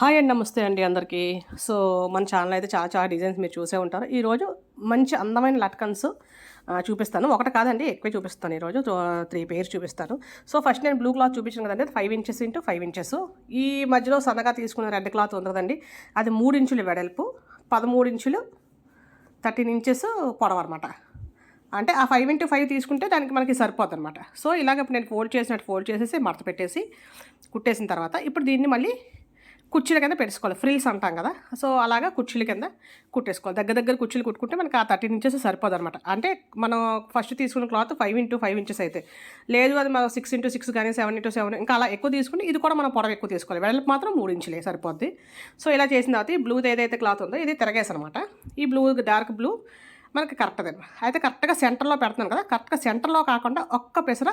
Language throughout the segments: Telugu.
హాయ్ అండి నమస్తే అండి అందరికీ. సో మన ఛానల్ అయితే చాలా చాలా డిజైన్స్ మీరు చూసే ఉంటారు. ఈరోజు మంచి అందమైన లట్కన్స్ చూపిస్తాను. ఒకటి కాదండి ఎక్కువ చూపిస్తాను ఈరోజు త్రీ పేర్స్ చూపిస్తాను. సో ఫస్ట్ నేను బ్లూ క్లాత్ చూపించాను కదండి five inches into five inches ఈ మధ్యలో సన్నగా తీసుకున్న రెడ్ క్లాత్ ఉంది అది మూడు ఇంచులు వెడల్పు పదమూడు ఇంచులు థర్టీన్ ఇంచెస్ పొడవు అనమాట అంటే ఆ ఫైవ్ ఇంటూ ఫైవ్ తీసుకుంటే దానికి మనకి సరిపోతుంది అనమాట సో ఇలాగ ఇప్పుడు నేను ఫోల్డ్ చేసినట్టు ఫోల్డ్ చేసేసి మడత పెట్టేసి కుట్టేసిన తర్వాత ఇప్పుడు దీన్ని మళ్ళీ కుర్చీల కింద పెట్టుకోవాలి. ఫ్రీల్స్ అంటాం కదా. సో అలాగా కుర్చీల కింద కుట్టేసుకోవాలి. దగ్గర దగ్గర కుర్చీలు కుట్టుకుంటే మనకి ఆ థర్టీన్ ఇంచెస్ సరిపోదు అనమాట అంటే మనం ఫస్ట్ తీసుకున్న cloth five into five inches అయితే. లేదు అది మనం సిక్స్ ఇంటూ సిక్స్ కానీ సెవెన్ ఇంటూ సెవెన్ ఇంకా అలా ఎక్కువ తీసుకుంటే ఇది కూడా మనం పొడవ ఎక్కువ తీసుకోవాలి. వెడల్పు మాత్రం మూడు ఇంచులే సరిపోద్ది. సో ఇలా చేసిన తర్వాత ఈ బ్లూది ఏదైతే క్లాత్ ఉందో ఇది తిరగేసి అనమాట ఈ బ్లూ డార్క్ బ్లూ మనకి కరెక్ట్గా అయితే కరెక్ట్గా సెంటర్లో పెడుతున్నాను కదా కరెక్ట్గా సెంటర్లో కాకుండా ఒక్క పెసర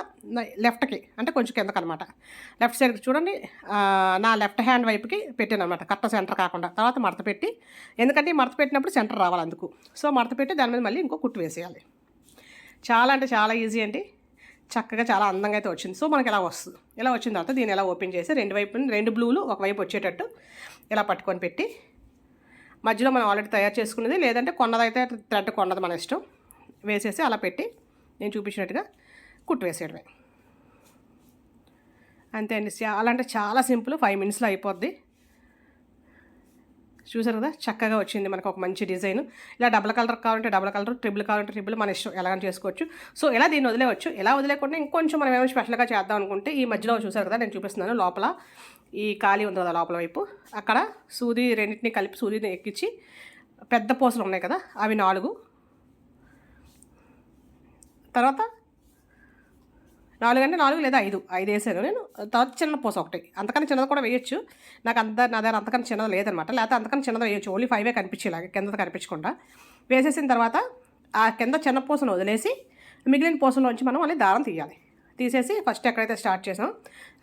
లెఫ్ట్కి అంటే కొంచెం కిందకి అనమాట లెఫ్ట్ సైడ్కి చూడండి నా లెఫ్ట్ హ్యాండ్ వైపుకి పెట్టాను అనమాట కరెక్ట్ సెంటర్ కాకుండా. తర్వాత మడత పెట్టి ఎందుకంటే మడత పెట్టినప్పుడు సెంటర్ రావాలి అందుకు. సో మడత పెట్టి దాని మీద మళ్ళీ ఇంకో కుట్టు వేసేయాలి. చాలా అంటే చాలా ఈజీ అండి. చక్కగా చాలా అందంగా అయితే వచ్చింది. సో మనకి ఇలా వస్తుంది. ఇలా వచ్చిన తర్వాత దీన్ని ఎలా ఓపెన్ చేసి రెండు వైపు రెండు బ్లూలు ఒకవైపు వచ్చేటట్టు ఇలా పట్టుకొని పెట్టి మధ్యలో మనం ఆల్రెడీ తయారు చేసుకున్నది లేదంటే కొన్నదైతే థ్రెడ్ కొన్నది మన ఇష్టం. వేసేసి అలా పెట్టి నేను చూపించినట్టుగా కుట్టు వేసేయడమే. అంతే అండి. చాలా అంటే చాలా సింపుల్ ఫైవ్ మినిట్స్లో అయిపోద్ది. చూసారు కదా చక్కగా వచ్చింది మనకు ఒక మంచి డిజైన్. ఇలా డబుల్ కలర్ కావాలంటే డబుల్ కలర్ ట్రిపుల్ కావాలంటే ట్రిపుల్ మన ఇష్టం. ఎలాగైనా చేసుకోవచ్చు. సో ఇలా దీన్ని వదిలేవచ్చు ఎలా వదిలేకుండా ఇంకొంచెం మనం ఏమైనా స్పెషల్గా చేద్దాం అనుకుంటే ఈ మధ్యలో చూసారు కదా నేను చూపిస్తున్నాను లోపల. ఈ ఖాళీ ఉంది కదా లోపల వైపు. అక్కడ సూది రెండింటిని కలిపి సూదిని ఎక్కించి పెద్ద పూసలు ఉన్నాయి కదా అవి నాలుగు. తర్వాత నాలుగు అంటే నాలుగు లేదా ఐదు? ఐదు వేసాను నేను. తర్వాత చిన్న పూస ఒకటి. అంతకన్నా చిన్నది కూడా వేయొచ్చు. నాకు అంత నా దగ్గర అంతకన్నా చిన్నది లేదనమాట. లేకపోతే అంతకన్నా చిన్నది వేయొచ్చు. ఓన్లీ ఫైవే కనిపించేలాగా కింద కనిపించకుండా. వేసేసిన తర్వాత ఆ కింద చిన్న పూసను వదిలేసి మిగిలిన పూసలోంచి మనం మళ్ళీ దారం తీయాలి. తీసేసి ఫస్ట్ ఎక్కడైతే స్టార్ట్ చేసాం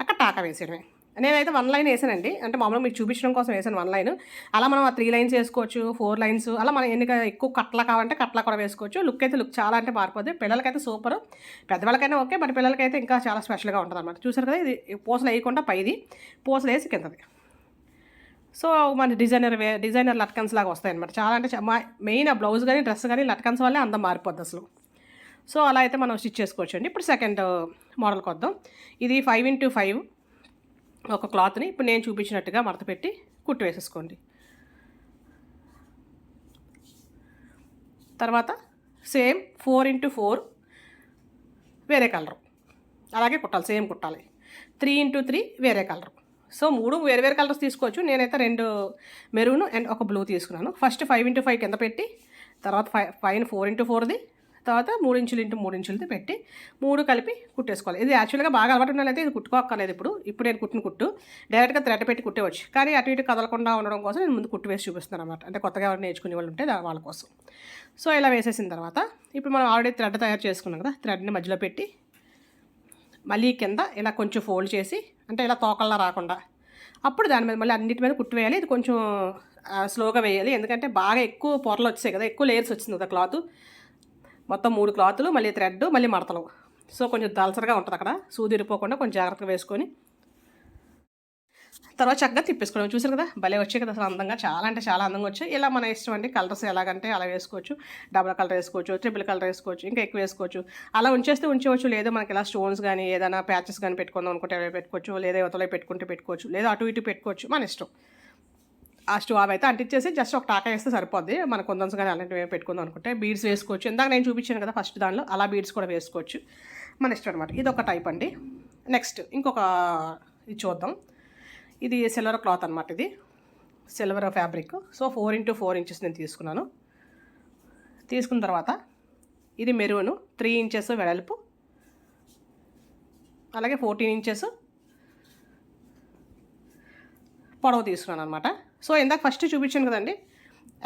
అక్కడ టాకా వేసేయడమే. నేనైతే వన్ లైన్ వేసానండి. అంటే మామూలుగా మీకు చూపించడం కోసం వేసాను వన్ లైన్ అలా మనం ఆ త్రీ లైన్స్ వేసుకోవచ్చు ఫోర్ లైన్స్ అలా మనం ఎన్ని ఎక్కువ కట్ల కావాలంటే కట్ల కూడా వేసుకోవచ్చు. లుక్ అయితే లుక్ చాలా అంటే మారిపోద్ది. పిల్లలకైతే సూపర్ పెద్దవాళ్ళకైనా ఓకే బట్ పిల్లలకైతే ఇంకా చాలా స్పెషల్గా ఉంటుంది అనమాట చూసారు కదా ఇది పూసలు వేయకుండా పైది. పూసలు వేసి కిందది. సో మన డిజైనర్ వే డిజైనర్ లట్కన్స్ లాగా వస్తాయి అనమాట చాలా అంటే మా- మెయిన్ ఆ బ్లౌజ్ కానీ డ్రెస్ కానీ లట్కన్స్ వల్లే అందం మారిపోద్ది అసలు. సో అలా అయితే మనం స్టిచ్ చేసుకోవచ్చు అండి ఇప్పుడు సెకండ్ మోడల్కి వద్దాం ఇది ఫైవ్ ఇంటూ ఫైవ్ ఒక క్లాత్ని ఇప్పుడు నేను చూపించినట్టుగా మడత పెట్టి కుట్టు వేసేసుకోండి. తర్వాత సేమ్ ఫోర్ ఇంటూ ఫోర్ వేరే కలర్. అలాగే కుట్టాలి సేమ్ కుట్టాలి. త్రీ ఇంటూ త్రీ వేరే కలర్. సో మూడు వేరే వేరే కలర్స్ తీసుకోవచ్చు. నేనైతే రెండు మెరూన్ అండ్ ఒక బ్లూ తీసుకున్నాను. ఫస్ట్ ఫైవ్ ఇంటూ ఫైవ్ కింద పెట్టి తర్వాత ఫైవ్ ఫైవ్ ఫోర్ ఇంటూ ఫోర్ది తర్వాత మూడు ఇంచులు ఇంటూ మూడు ఇంచులది పెట్టి మూడు కలిపి కుట్టేసుకోవాలి. ఇది యాక్చువల్గా బాగా అలవాటు ఉన్నట్లయితే ఇది కుట్టుకోక్కర్లేదు ఇప్పుడు. ఇప్పుడు నేను కుట్టిన కుట్టు డైరెక్ట్గా థ్రెడ్ పెట్టి కుట్టేవచ్చు కానీ అటు ఇటు కదలకుండా ఉండడం కోసం నేను ముందు కుట్టు వేసి చూపిస్తున్నాను అనమాట అంటే కొత్తగా ఎవరు నేర్చుకునే వాళ్ళు ఉంటే వాళ్ళ కోసం. సో ఇలా వేసేసిన తర్వాత ఇప్పుడు మనం ఆల్రెడీ థ్రెడ్ తయారు చేసుకున్నాం కదా థ్రెడ్ని మధ్యలో పెట్టి మళ్ళీ కింద ఇలా కొంచెం ఫోల్డ్ చేసి అంటే ఇలా తోకల్లా రాకుండా అప్పుడు దాని మీద మళ్ళీ అన్నిటి మీద కుట్టు వేయాలి. ఇది కొంచెం స్లోగా వేయాలి. ఎందుకంటే బాగా ఎక్కువ పొరలు వచ్చాయి కదా ఎక్కువ లేయర్స్ వచ్చింది కదా క్లాత్. మొత్తం మూడు క్లాతులు మళ్ళీ థ్రెడ్ మళ్ళీ మడతలు. సో కొంచెం దలసరగా ఉంటుంది అక్కడ. సూది ఇరిపోకుండా కొంచెం జాగ్రత్తగా వేసుకొని. తర్వాత చక్కగా తిప్పేసుకోవడం చూసారు కదా? భలే వచ్చాయి కదా అసలు అందంగా. చాలా అంటే చాలా అందంగా వచ్చాయి. ఇలా మన ఇష్టం అండి. కలర్స్ ఎలాగంటే అలా వేసుకోవచ్చు. డబుల్ కలర్ వేసుకోవచ్చు ట్రిపుల్ కలర్ వేసుకోవచ్చు ఇంకా ఎక్కువ వేసుకోవచ్చు. అలా ఉంచేస్తే ఉంచవచ్చు. లేదా మనకి ఇలా స్టోన్స్ కానీ ఏదైనా ప్యాచెస్ కానీ పెట్టుకుందాం అనుకుంటే అవి పెట్టుకోవచ్చు. లేదా యువతలో పెట్టుకుంటే పెట్టుకోవచ్చు. లేదా అటు ఇటు పెట్టుకోవచ్చు. మన ఇష్టం. ఆ స్టవ్ అయితే అంటించేసి జస్ట్ ఒక టాకా వేస్తే సరిపోద్ది. మన కొందన్స్ కానీ అలాంటివి పెట్టుకుందాం అనుకుంటే బీడ్స్ వేసుకోవచ్చు. ఇందాక నేను చూపించాను కదా ఫస్ట్ దానిలో అలా బీడ్స్ కూడా వేసుకోవచ్చు. మన ఇష్టం అనమాట ఇది ఒక టైప్ అండి. నెక్స్ట్ ఇంకొక ఇది చూద్దాం. ఇది సిల్వర్ క్లాత్ అనమాట ఇది. Silver fabric so four into four inches నేను తీసుకున్నాను. తీసుకున్న తర్వాత ఇది మెరూను త్రీ ఇంచెస్ వెడల్పు. అలాగే ఫోర్టీన్ ఇంచెస్ పొడవు తీసుకున్నాను అనమాట సో ఇందాక ఫస్ట్ చూపించాను కదండి.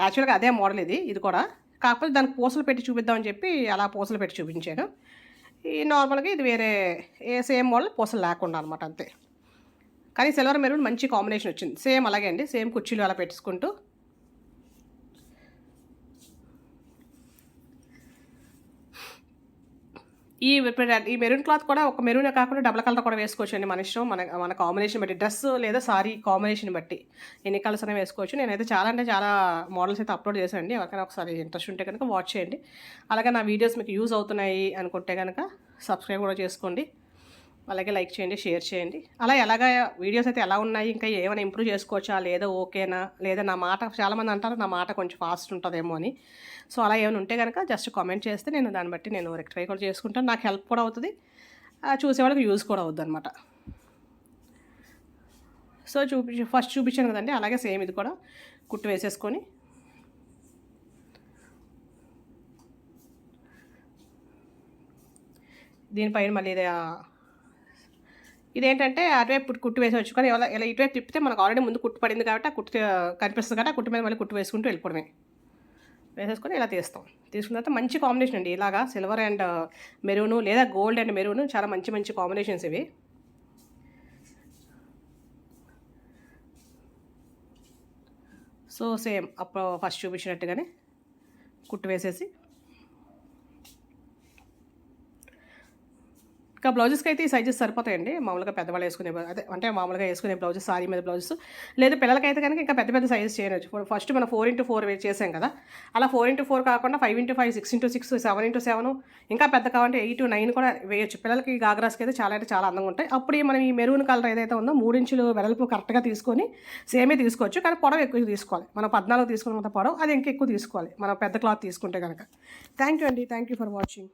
యాక్చువల్గా అదే మోడల్ ఇది ఇది కూడా. కాకపోతే దానికి పూసలు పెట్టి చూపిద్దామని చెప్పి అలా పూసలు పెట్టి చూపించాను. ఈ నార్మల్గా ఇది వేరే ఏ సేమ్ మోడల్ పూసలు లేకుండా అనమాట అంతే. కానీ సిల్వర్ మెరూన్ మంచి కాంబినేషన్ వచ్చింది. సేమ్ అలాగే అండి సేమ్ కుర్చీలు అలా పెట్టుకుంటూ ఈ ఈ మెరూన్ క్లాత్ కూడా ఒక మెరూన్ కాకుండా డబల్ కలర్ కూడా వేసుకోవచ్చు అండి మన ఇష్టం. మన మన కాంబినేషన్ బట్టి. డ్రెస్ లేదా సారీ కాంబినేషన్ బట్టి ఎన్ని కలర్స్ అనేవి వేసుకోవచ్చు. నేనైతే చాలా అంటే చాలా మోడల్స్ అయితే అప్లోడ్ చేశానండి. ఎవరికైనా ఒకసారి ఇంట్రెస్ట్ ఉంటే కనుక వాచ్ చేయండి. అలాగే నా వీడియోస్ మీకు యూజ్ అవుతున్నాయి అనుకుంటే కనుక సబ్స్క్రైబ్ కూడా చేసుకోండి. అలాగే లైక్ చేయండి షేర్ చేయండి. అలా ఎలాగా వీడియోస్ అయితే ఎలా ఉన్నాయి? ఇంకా ఏమైనా ఇంప్రూవ్ చేసుకోవచ్చా? లేదా ఓకేనా? లేదా నా మాట చాలామంది అంటారు నా మాట కొంచెం ఫాస్ట్ ఉంటుందేమో అని. సో అలా ఏమైనా ఉంటే కనుక జస్ట్ కామెంట్ చేస్తే నేను దాన్ని బట్టి నేను రెక్టిఫై కూడా చేసుకుంటాను. నాకు హెల్ప్ కూడా అవుతుంది. చూసేవాళ్ళకి యూజ్ కూడా అవుద్ది అనమాట సో చూపి ఫస్ట్ చూపించాను కదండి. అలాగే సేమ్ ఇది కూడా కుట్టు వేసేసుకొని. దీనిపైన మళ్ళీ ఇది ఇదేంటంటే అటువైపు కుట్టు- కుట్టు వేసేవచ్చు కానీ ఇలా ఇలా ఇటువైపు తిప్పితే మనకు ఆల్రెడీ ముందు కుట్టు పడింది కాబట్టి ఆ కుట్టు కనిపిస్తుంది కాబట్టి ఆ కుట్టు మీద మళ్ళీ కుట్టు వేసుకుంటూ వెళ్ళిపోవడమే. వేసేసుకొని ఇలా తీస్తాం. తీసుకున్న తర్వాత మంచి కాంబినేషన్ అండి. ఇలాగా సిల్వర్ అండ్ మెరూను లేదా గోల్డ్ అండ్ మెరూను చాలా మంచి మంచి కాంబినేషన్స్ ఇవి. సో సేమ్ అప్పుడు ఫస్ట్ చూపించినట్టుగానే కుట్టు వేసేసి ఇంకా బ్లౌజెస్కి అయితే ఈ సైజెస్ సరిపోతాయండి. మామూలుగా పెద్దవాళ్ళు వేసుకునే అదే అంటే మామూలుగా వేసుకునే బ్లౌజెస్ సారీ మీద బ్లౌజెస్. లేదు పిల్లలకైతే కనుక ఇంకా పెద్ద పెద్ద సైజెస్ చేయవచ్చు ఫస్ట్ మనం ఫోర్ ఇంటూ ఫోర్ చేసాం కదా. అలా ఫోర్ ఇంటూ ఫోర్ కాకుండా five into five six into six seven into seven ఇంకా పెద్ద కావాలంటే ఎయిట్ నైన్ కూడా వేయొచ్చు. పిల్లలకి గాగ్రాస్కి అయితే చాలా అంటే చాలా అందంగా ఉంటాయి. అప్పుడు మనం ఈ మెరూన్ కలర్ ఏదైతే ఉందో మూడు ఇంచులు వెడల్పు కరెక్ట్గా తీసుకొని సేమే తీసుకోవచ్చు. కానీ పొడవు ఎక్కువ తీసుకోవాలి. మనం పద్నాలుగు తీసుకున్నంత పొడవు అది ఇంకా ఎక్కువ తీసుకోవాలి. మనం పెద్ద క్లాత్ తీసుకుంటే కనుక. థ్యాంక్ యూ అండి. Thank you for watching.